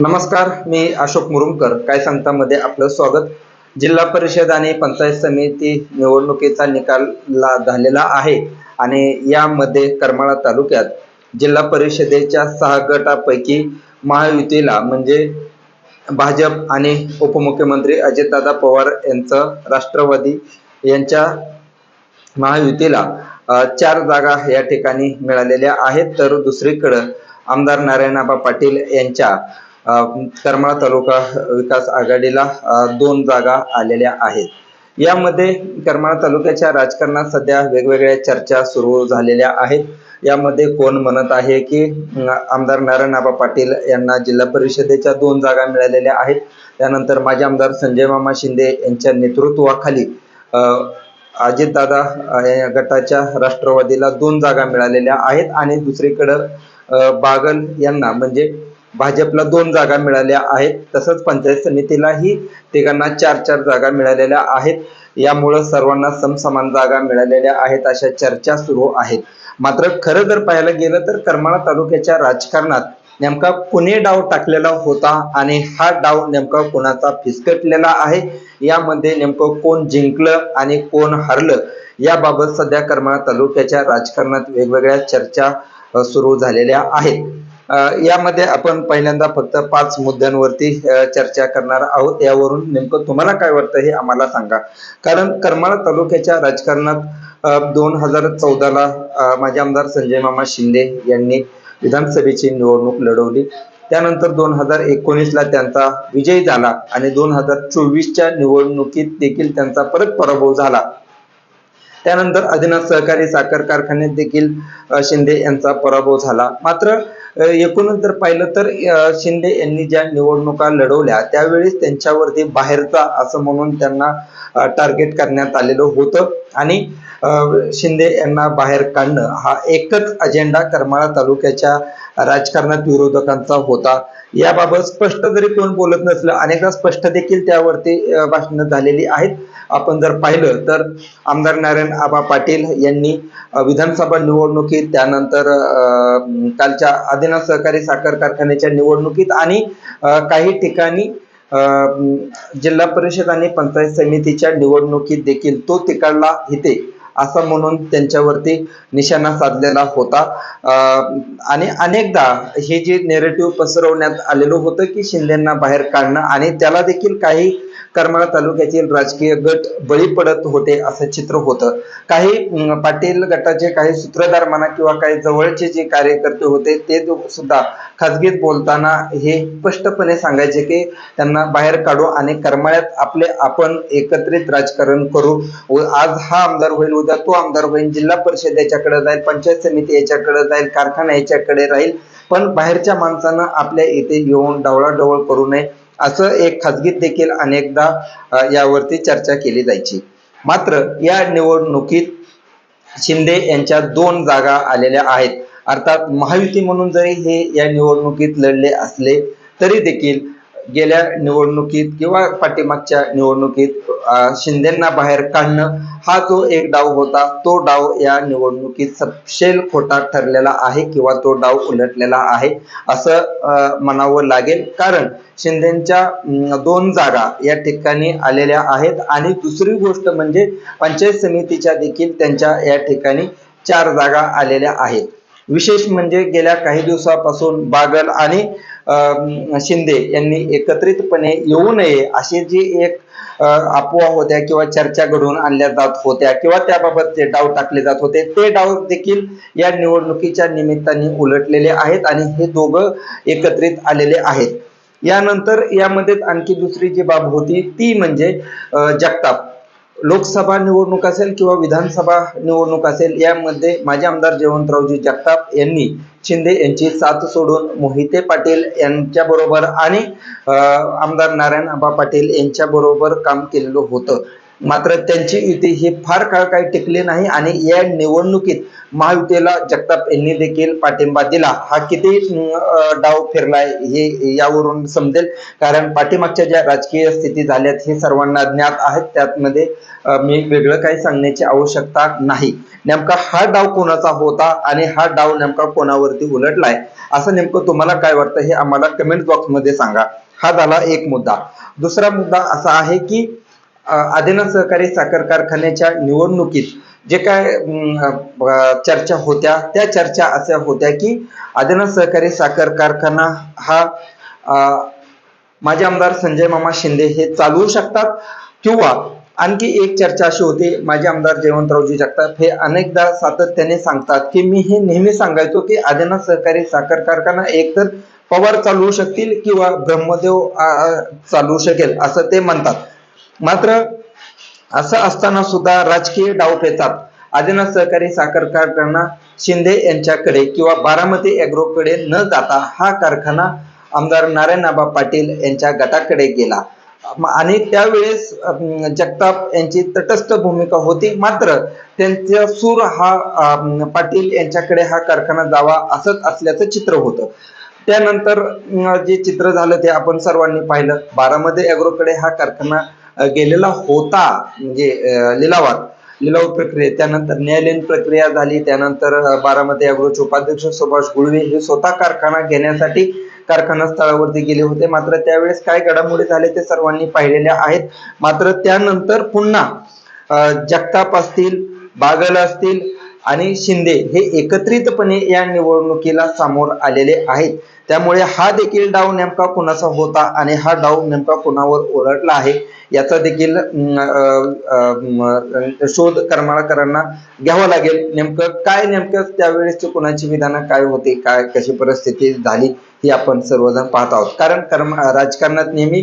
नमस्कार मी अशोक मुरुमकर काय सांगता मध्ये आपलं स्वागत. जिल्हा परिषद आणि पंचायत समिती निवडणुकीचा निकाल ला झालेला आहे आणि यामध्ये करमाळा तालुक्यात जिल्हा परिषदेच्या सहा गटापैकी महायुतीला म्हणजे भाजप आणि उपमुख्यमंत्री अजितदादा पवार यांचं राष्ट्रवादी यांच्या महायुतीला चार जागा या ठिकाणी मिळालेल्या आहेत. तर दुसरीकडं आमदार नारायणाबा पाटील यांच्या करमाळा तालुका विकास आघाडीला दोन जागा आलेल्या आहेत. यामध्ये करमाळा तालुक्याच्या राजकारणात सध्या वेगवेगळ्या चर्चा सुरू झालेल्या आहेत. यामध्ये कोण म्हणत आहे की आमदार आमदार नारायणआबा पाटील यांना जिल्हा परिषदेच्या दोन जागा मिळालेल्या आहेत. त्यानंतर माजी आमदार संजय मामा शिंदे यांच्या नेतृत्वाखाली अजितदादा या गटाच्या राष्ट्रवादीला दोन जागा मिळालेल्या आहेत. आणि दुसरीकडं बागल यांना म्हणजे भाजपला दोन जागा मिळाल्या आहेत. तसंच पंचायत समितीलाही तिघांना चार चार जागा मिळालेल्या आहेत. यामुळं सर्वांना समसमान जागा मिळालेल्या आहेत अशा चर्चा सुरू आहेत. मात्र खरं जर पाहायला गेलं तर करमाळा तालुक्याच्या राजकारणात नेमका कुणी डाव टाकलेला होता आणि हा डाव नेमका कोणाचा फिसकटलेला आहे? यामध्ये नेमकं कोण जिंकलं आणि कोण हरलं? याबाबत सध्या करमाळा तालुक्याच्या राजकारणात वेगवेगळ्या चर्चा सुरू झालेल्या आहेत. यामध्ये आपण पहिल्यांदा फक्त पाच मुद्द्यांवरती चर्चा करणार आहोत. यावरून नेमकं तुम्हाला काय वाटतं हे आम्हाला सांगा. कारण करमाळा तालुक्याच्या राजकारणात दोन हजार चौदाला माझे आमदार संजय मामा शिंदे यांनी विधानसभेची निवडणूक लढवली. त्यानंतर दोन हजार एकोणीसला त्यांचा विजय झाला आणि दोन हजार चोवीसच्या निवडणुकीत देखील त्यांचा परत पराभव झाला. त्यानंतर आदिनाथ सहकारी साखर कारखान्यात देखील शिंदे यांचा पराभव झाला. मात्र एकूणच जर पाहिलं तर शिंदे यांनी ज्या निवडणुका लढवल्या त्यावेळेस त्यांच्यावरती बाहेरचा असं म्हणून त्यांना टार्गेट करण्यात आलेलं होतं. आणि शिंदे यांना बाहेर काढणं हा एकच अजेंडा करमाळा तालुक्याच्या राजकारणात विरोधकांचा होता. याबाबत स्पष्ट जरी कोण बोलत नसलं अनेकदा स्पष्ट देखील त्यावरती भाषणं झालेली आहेत. आपण जर पाहिलं तर आमदार नारायण आबा पाटील यांनी विधानसभा निवडणुकीत त्यानंतर कालच्या आदिनाथ सहकारी साखर कारखान्याच्या निवडणुकीत आणि काही ठिकाणी जिल्हा परिषद आणि पंचायत समितीच्या निवडणुकीत देखील तो तिकडला इथे. असं म्हणून त्यांच्यावरती निशाणा साधलेला होता. आणि अनेकदा हे जे नेरेटिव्ह पसरवण्यात आलेलं होतं की शिंदेना बाहेर काढणं आणि त्याला देखील काही करमाळा तालुक्यातील राजकीय गट बळी पडत होते असं चित्र होतं. काही पाटील गटाचे काही सूत्रधार म्हणा किंवा काही जवळचे जे कार्यकर्ते होते ते सुद्धा खाजगीत बोलताना हे स्पष्टपणे सांगायचे की त्यांना बाहेर काढू आणि करमाळ्यात आपले आपण एकत्रित राजकारण करू. व आज हा आमदार होईल उद्या तो आमदार होईल जिल्हा परिषद याच्याकडे जाईल पंचायत समिती याच्याकडे जाईल कारखाना याच्याकडे राहील पण बाहेरच्या माणसानं आपल्या इथे येऊन डवळाडवळ करू नये असं एक खाजगीत देखील अनेकदा यावरती चर्चा केली जायची. मात्र या निवडणुकीत शिंदे यांच्या दोन जागा आलेल्या आहेत. अर्थात महायुती म्हणून जरी हे या निवडणुकीत लढले असले तरी देखील गेल्या निवडणुकीत किंवा पाठीमागच्या निवडणुकीत शिंदेना बाहेर काढणं हा जो एक डाव होता तो डाव या निवडणुकीत सपशेल खोटा ठरलेला आहे किंवा तो डाव उलटलेला आहे असं म्हणावं लागेल. कारण शिंदेच्या दोन जागा या ठिकाणी आलेल्या आहेत आणि दुसरी गोष्ट म्हणजे पंचायत समितीच्या देखील त्यांच्या या ठिकाणी चार जागा आलेल्या आहेत. विशेष म्हणजे गेल्या काही दिवसापासून बागल आणि शिंदे यांनी एकत्रितपणे येऊ नये अशी जी एक अं, अफवा होत्या किंवा चर्चा घडवून आणल्या जात होत्या किंवा त्याबाबत जे डाव टाकले जात होते ते डाव देखील या निवडणुकीच्या निमित्ताने उलटलेले आहेत आणि हे दोघं एकत्रित आलेले आहेत. यानंतर यामध्ये आणखी दुसरी जी बाब होती ती म्हणजे जगताप. लोकसभा निवडणूक असेल किंवा विधानसभा निवडणूक असेल यामध्ये माजी आमदार जयवंतरावजी जगताप यांनी शिंदे यांची साथ सोडून मोहिते पाटील यांच्या बरोबर आणि अं, आमदार नारायण आबा पाटील यांच्या बरोबर काम केलेलं होतं. मात्र त्यांची युती ही फार काळ काही टिकली नाही आणि या निवडणुकीत महायुतीला जगताप यांनी देखील पाठिंबा दिला. हा किती डाव फिरलाय हे यावरून समजेल. कारण पाठीमागच्या ज्या राजकीय स्थिती झाल्यात हे सर्वांना ज्ञात आहेत. त्यातमध्ये मी वेगळं काही सांगण्याची आवश्यकता नाही. नेमका हा डाव कोणाचा होता आणि हा डाव नेमका कोणावरती उलटलाय? असं नेमकं तुम्हाला काय वाटतं हे आम्हाला कमेंट बॉक्समध्ये सांगा. हा झाला एक मुद्दा. दुसरा मुद्दा असा आहे की आदिना सहकारी साखर कारखान्याच्या निवडणुकीत जे काय चर्चा होत्या त्या चर्चा अशा होत्या की आदिनाथ सहकारी साखर कारखाना हा माझे आमदार संजय मामा शिंदे हे चालवू शकतात किंवा आणखी एक चर्चा अशी होती माझे आमदार जयवंतरावजी जगताप हे अनेकदा सातत्याने सांगतात की मी हे नेहमी सांगायचो की आदिनाथ सहकारी साखर कारखाना एकतर पवार चालवू शकतील किंवा ब्रह्मदेव चालवू शकेल असं ते म्हणतात. मात्र असं असताना सुद्धा राजकीय डावपेचात आदिनाथ सहकारी साखर कारखाना शिंदे यांच्याकडे किंवा बारामती अॅग्रोकडे न जाता हा कारखाना आमदार नारायणाबा पाटील यांच्या गटाकडे गेला. आणि त्यावेळेस जगताप यांची तटस्थ भूमिका होती. मात्र त्यांचा सूर हा पाटील यांच्याकडे हा कारखाना जावा असंच असल्याचं चित्र होतं. त्यानंतर जे चित्र झालं ते आपण सर्वांनी पाहिलं. बारामध्ये अॅग्रोकडे हा कारखाना गेलेला होता म्हणजे लिलावात. लिलाव प्रक्रिया त्यानंतर न्यायालयीन प्रक्रिया झाली त्यानंतर बारामती अॅग्रोचे उपाध्यक्ष सुभाष गुळवे हे स्वतः कारखाना घेण्यासाठी कारखाना स्थळावरती गेले होते. मात्र त्यावेळेस काय घडामोडी झाले ते सर्वांनी पाहिलेल्या आहेत. मात्र त्यानंतर पुन्हा जगताप असतील बागल असतील आणि शिंदे हे एकत्रितपणे या निवडणुकीला सामोर आलेले आहेत. त्यामुळे हा देखील डाव नेमका कुणाचा होता आणि हा डाव नेमका कुणावर ओरडला आहे याचा देखील शोध करमाळकरांना घ्यावा लागेल. नेमकं काय नेमकं त्यावेळेस कुणाची विधानं काय होती काय कशी परिस्थिती झाली ही आपण सर्वजण पाहत आहोत. कारण कर्म राजकारणात नेहमी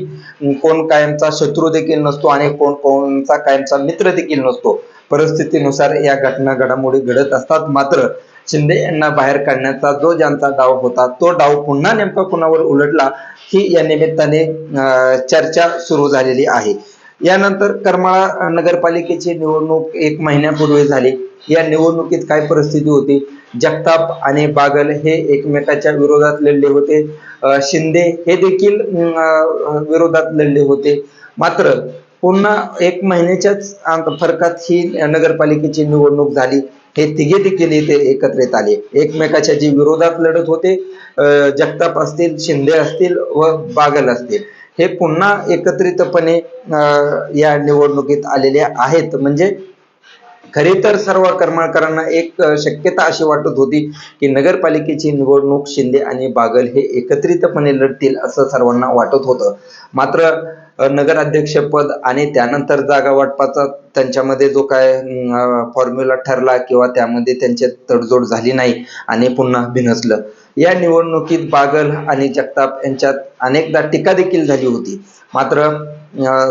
कोण कायमचा शत्रू देखील नसतो आणि कोण कोणचा कायमचा मित्र देखील नसतो. परिस्थितीनुसार या घटना घडामोडी घडत असतात. मात्र शिंदे यांना बाहेर काढण्याचा जो ज्यांचा डाव होता तो डाव पुन्हा नेमका कुणावर उलटला ही या निमित्ताने चर्चा सुरू झालेली आहे. यानंतर करमाळा नगरपालिकेची निवडणूक एक महिन्यापूर्वी झाली. या निवडणुकीत काय परिस्थिती होती? जगताप आणि बागल हे एकमेकाच्या विरोधात लढले होते. शिंदे हे देखील विरोधात लढले होते. मात्र पुन्हा एक महिन्याच्याच अंत- फरकात ही नगरपालिकेची निवडणूक झाली. हे तिघे देखील इथे एकत्रित आले. एकमेकाच्या जी विरोधात लढत होते अं, जगताप असतील शिंदे असतील व बागल असतील. हे पुन्हा एकत्रितपणे अं, या निवडणुकीत आलेले आहेत. म्हणजे खरे तर सर्व करमळकरांना एक शक्यता अशी वाटत होती की नगरपालिकेची निवडणूक शिंदे आणि बागल हे एकत्रितपणे लढतील असं सर्वांना वाटत होतं. मात्र नगराध्यक्षपद आणि त्यानंतर जागा वाटपाचा त्यांच्यामध्ये जो काय फॉर्म्युला ठरला किंवा त्यामध्ये त्यांच्यात तडजोड झाली नाही आणि पुन्हा भिनसलं. या निवडणुकीत बागल आणि जगताप यांच्यात अनेकदा टीका देखील झाली होती. मात्र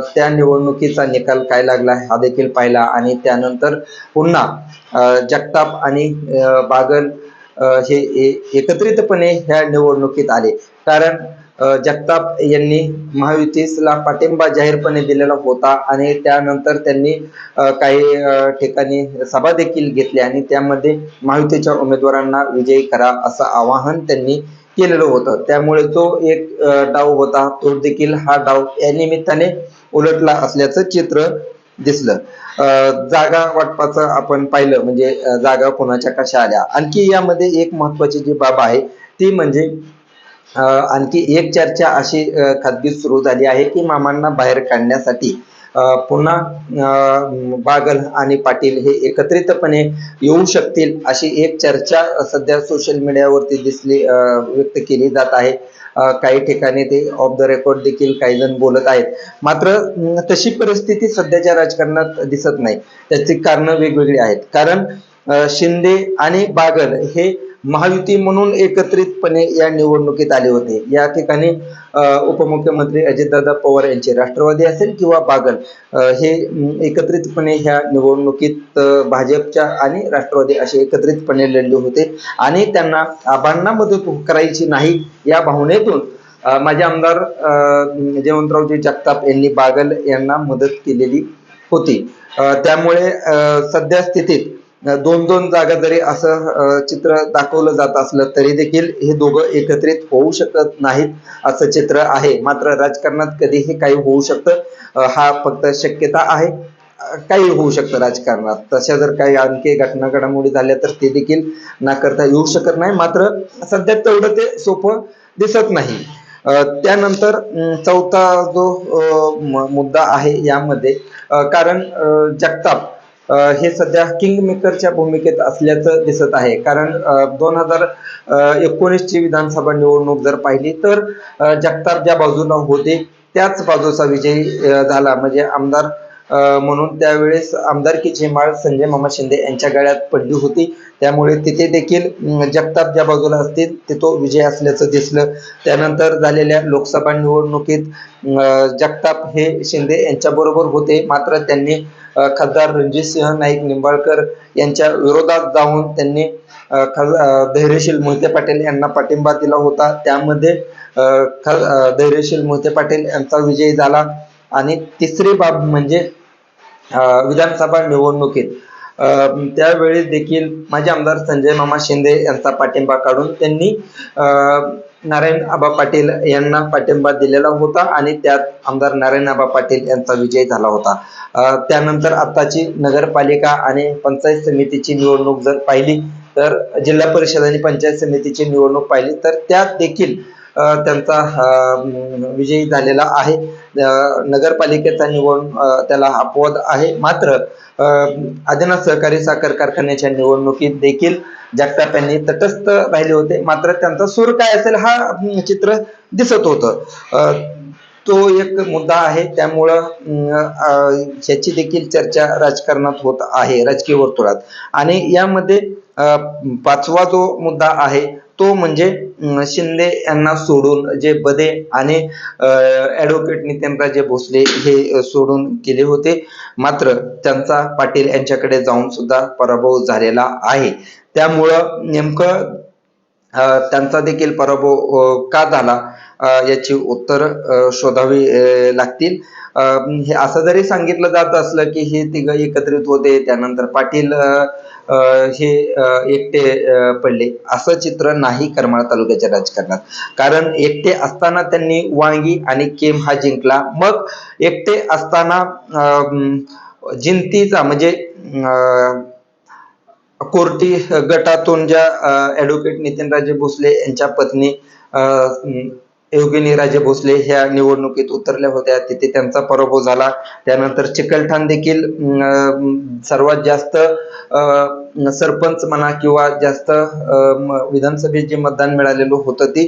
त्या निवडणुकीचा निकाल काय लागला हा देखील पाहिला आणि त्यानंतर पुन्हा जगताप आणि बागल हे एकत्रितपणे ह्या निवडणुकीत आले. कारण जगताप यांनी महायुतीला पाठिंबा जाहीरपणे दिलेला होता आणि त्यानंतर त्यांनी काही ठिकाणी सभा देखील घेतल्या आणि त्यामध्ये महायुतीच्या उमेदवारांना विजयी करा असं आवाहन त्यांनी केलेलं होतं. त्यामुळे तो एक डाव होता. तो देखील हा डाव या निमित्ताने उलटला असल्याचं चित्र दिसलं. अं, जागा वाटपाचं आपण पाहिलं म्हणजे जागा कोणाच्या कशा आल्या? आणखी यामध्ये एक महत्वाची जी बाब आहे ती म्हणजे आणखी एक चर्चा अशी खाजगी सुरू झाली आहे की मामांना बाहेर काढण्यासाठी पुन्हा बागल आणि पाटील हे एकत्रितपणे येऊ शकतील अशी एक चर्चा सध्या सोशल मीडियावरती दिसली व्यक्त केली जात आहे. काही ठिकाणी ते ऑफ द रेकॉर्ड देखील काही जण बोलत आहेत. मात्र तशी परिस्थिती सध्याच्या राजकारणात दिसत नाही. त्याची कारणं वेगवेगळी आहेत. कारण शिंदे आणि बागल हे महायुती म्हणून एकत्रितपणे या निवडणुकीत आले होते. या ठिकाणी उपमुख्यमंत्री अजितदादा पवार यांचे राष्ट्रवादी असेल किंवा बागल हे एकत्रितपणे ह्या निवडणुकीत भाजपच्या आणि राष्ट्रवादी असे एकत्रितपणे लढले होते आणि त्यांना आबांना मदत करायची नाही या भावनेतून माझे आमदार जयवंतरावजी जगताप यांनी बागल यांना मदत केलेली होती. त्यामुळे सध्या स्थितीत दोन दोन जागा जरी असं चित्र दाखवलं जात असलं तरी देखील हे दोघं एकत्रित होऊ शकत नाहीत असं चित्र आहे. मात्र राजकारणात कधीही काही होऊ शकतं. हा फक्त शक्यता आहे. काही होऊ शकतं राजकारणात. तशा जर काही आणखी घटना घडामोडी झाल्या तर ते देखील नाकारता येऊ शकत नाही. मात्र सध्या तेवढं ते सोपं दिसत नाही. त्यानंतर चौथा जो मुद्दा आहे यामध्ये कारण जगताप हे सध्या किंग मेकरच्या भूमिकेत असल्याचं दिसत आहे. कारण दोन हजार एकोणीसची विधानसभा निवडणूक जर पाहिली तर जगताप ज्या बाजूला होते त्याच बाजूचा विजयी झाला. म्हणजे आमदार म्हणून त्यावेळेस आमदारकीची माळ संजय मामा शिंदे यांच्या गळ्यात पडली होती. त्यामुळे तिथे देखील जगताप ज्या बाजूला असतील ते तो विजय असल्याचं दिसलं. त्यानंतर झालेल्या लोकसभा निवडणुकीत जगताप हे शिंदे यांच्याबरोबर होते. मात्र त्यांनी अं, खासदार रणजितसिंह नाईक निंबाळकर यांच्या विरोधात जाऊन त्यांनी खास- धैर्यशील मोहिते पाटील यांना पाठिंबा दिला होता. त्यामध्ये खा- धैर्यशील मोहिते पाटील यांचा विजय झाला. आणि तिसरी बाब म्हणजे विधानसभा निवडणुकीत. त्यावेळी देखील माजी आमदार संजय मामा शिंदे यांचा पाठिंबा काढून त्यांनी नारायण आबा पाटील यांना पाठिंबा दिलेला होता आणि त्यात आमदार नारायण आबा पाटील यांचा विजय झाला होता. त्यानंतर आताची नगरपालिका आणि पंचायत समितीची निवडणूक जर पाहिली तर जिल्हा परिषद आणि पंचायत समितीची निवडणूक पाहिली तर त्यात देखील त्यांचा विजयी झालेला आहे. नगरपालिकेचा निवड त्याला अपवाद आहे. मात्र आदिनाथ सहकारी साखर कारखान्याच्या निवडणुकीत देखील जगताप यांनी तटस्थ राहिले होते. मात्र त्यांचा सूर काय असेल हा चित्र दिसत होतं. तो एक मुद्दा आहे. त्यामुळं याची ह्याची देखील चर्चा राजकारणात होत आहे राजकीय वर्तुळात. आणि यामध्ये पाचवा जो मुद्दा आहे तो म्हणजे शिंदे यांना सोडून जे बदे आणि ॲडव्होकेट नितीनराजे भोसले हे सोडून केले होते. मात्र त्यांचा पाटील यांच्याकडे जाऊन सुद्धा पराभव झालेला आहे. त्यामुळं नेमकं त्यांचा देखील पराभव का झाला? याची उत्तर शोधावी लागतील. हे असं जरी सांगितलं जात असलं की हे तिघ एकत्रित होते त्यानंतर पाटील हे एकटे पडले. असं चित्र नाही करमाळा तालुक्याच्या राजकारणात. कारण एकटे असताना त्यांनी वांगी आणि केम हा जिंकला. मग एकटे असताना जिंतीचा म्हणजे कोर्टी गटातून ज्या ॲडव्होकेट नितीनराजे भोसले यांच्या पत्नी योगिनी राजे भोसले ह्या निवडणुकीत उतरल्या होत्या. तिथे त्यांचा पराभव झाला. त्यानंतर चिकलठाण देखील सर्वात जास्त सरपंच म्हणा किंवा जास्त अं, विधानसभेत जे मतदान मिळालेलं होतं ती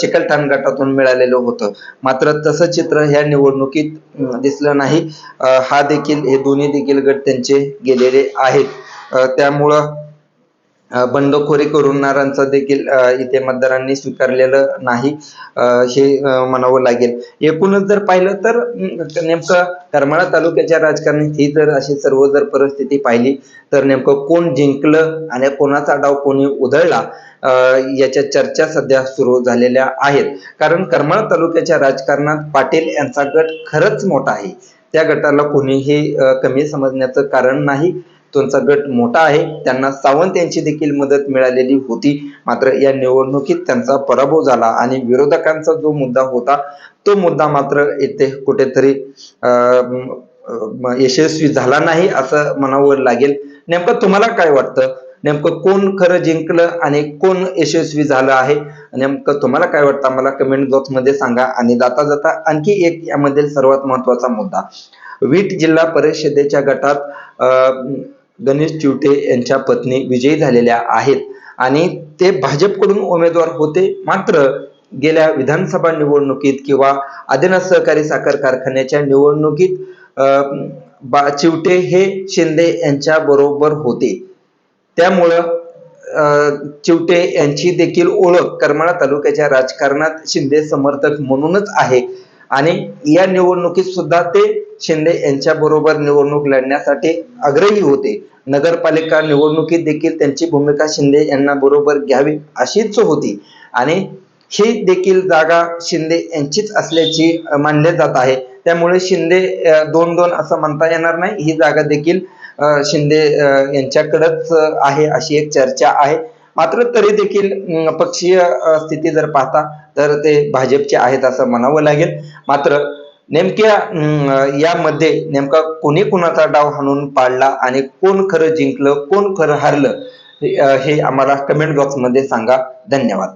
चिकलठाण गटातून मिळालेलं होतं. मात्र तसं चित्र ह्या निवडणुकीत दिसलं नाही. हा देखील हे दोन्ही देखील गट त्यांचे गेलेले आहेत. त्यामुळं बंडखोरी करणाऱ्यांचा देखील इथे मतदारांनी स्वीकारलेलं नाही हे म्हणावं लागेल. एकूणच जर पाहिलं तर नेमकं करमाळा तालुक्याच्या राजकारणात ही जर अशी सर्व जर परिस्थिती पाहिली तर नेमकं कोण जिंकलं आणि कोणाचा डाव कोणी उधळला याच्या चर्चा सध्या सुरू झालेल्या आहेत. कारण करमाळा तालुक्याच्या राजकारणात पाटील यांचा गट खरंच मोठा आहे. त्या गटाला कोणीही कमी समजण्याचं कारण नाही. त्यांचा गट मोठा आहे. त्यांना सावंत यांची देखील मदत मिळालेली होती. मात्र या निवडणुकीत त्यांचा पराभव झाला आणि विरोधकांचा जो मुद्दा होता तो मुद्दा मात्र येथे कुठेतरी अं, यशस्वी झाला नाही असं म्हणावं लागेल. नेमकं तुम्हाला काय वाटतं? नेमकं कोण खरं जिंकलं आणि कोण यशस्वी झालं आहे? नेमकं तुम्हाला काय वाटतं? मला कमेंट बॉक्समध्ये सांगा आणि जाता जाता आणखी एक यामधील सर्वात महत्त्वाचा मुद्दा. वीट जिल्हा परिषदेच्या गटात अं, गणेश चिवटे यांच्या पत्नी विजयी झालेल्या आहेत. आणि ते भाजपकडून उमेदवार होते. मात्र गेल्या विधानसभा निवडणुकीत किंवा आदिनाथ सहकारी साखर कारखान्याच्या निवडणुकीत अं, बा चिवटे हे शिंदे यांच्या बरोबर होते. त्यामुळं अं, चिवटे यांची देखील ओळख करमाळा तालुक्याच्या राजकारणात शिंदे समर्थक म्हणूनच आहे. आणि या निवडणुकीत सुद्धा ते शिंदे यांच्या बरोबर निवडणूक लढण्यासाठी आग्रही होते. नगरपालिका निवडणुकीत देखील त्यांची भूमिका शिंदे यांना बरोबर घ्यावी अशीच होती. आणि ही देखील जागा शिंदे यांचीच असल्याची मानले जात आहे. त्यामुळे शिंदे दोन दोन असं म्हणता येणार नाही. ही जागा देखील शिंदे अं, यांच्याकडेच आहे अशी एक चर्चा आहे. मात्र तरी देखील पक्षीय स्थिती जर पाहता तर ते भाजपचे आहेत असं म्हणावं लागेल. मात्र नेमक्या यामध्ये नेमका कोणी कुणाचा डाव हाणून पाडला आणि कोण खरं जिंकलं कोण खरं हारलं हे आम्हाला कमेंट बॉक्समध्ये सांगा. धन्यवाद.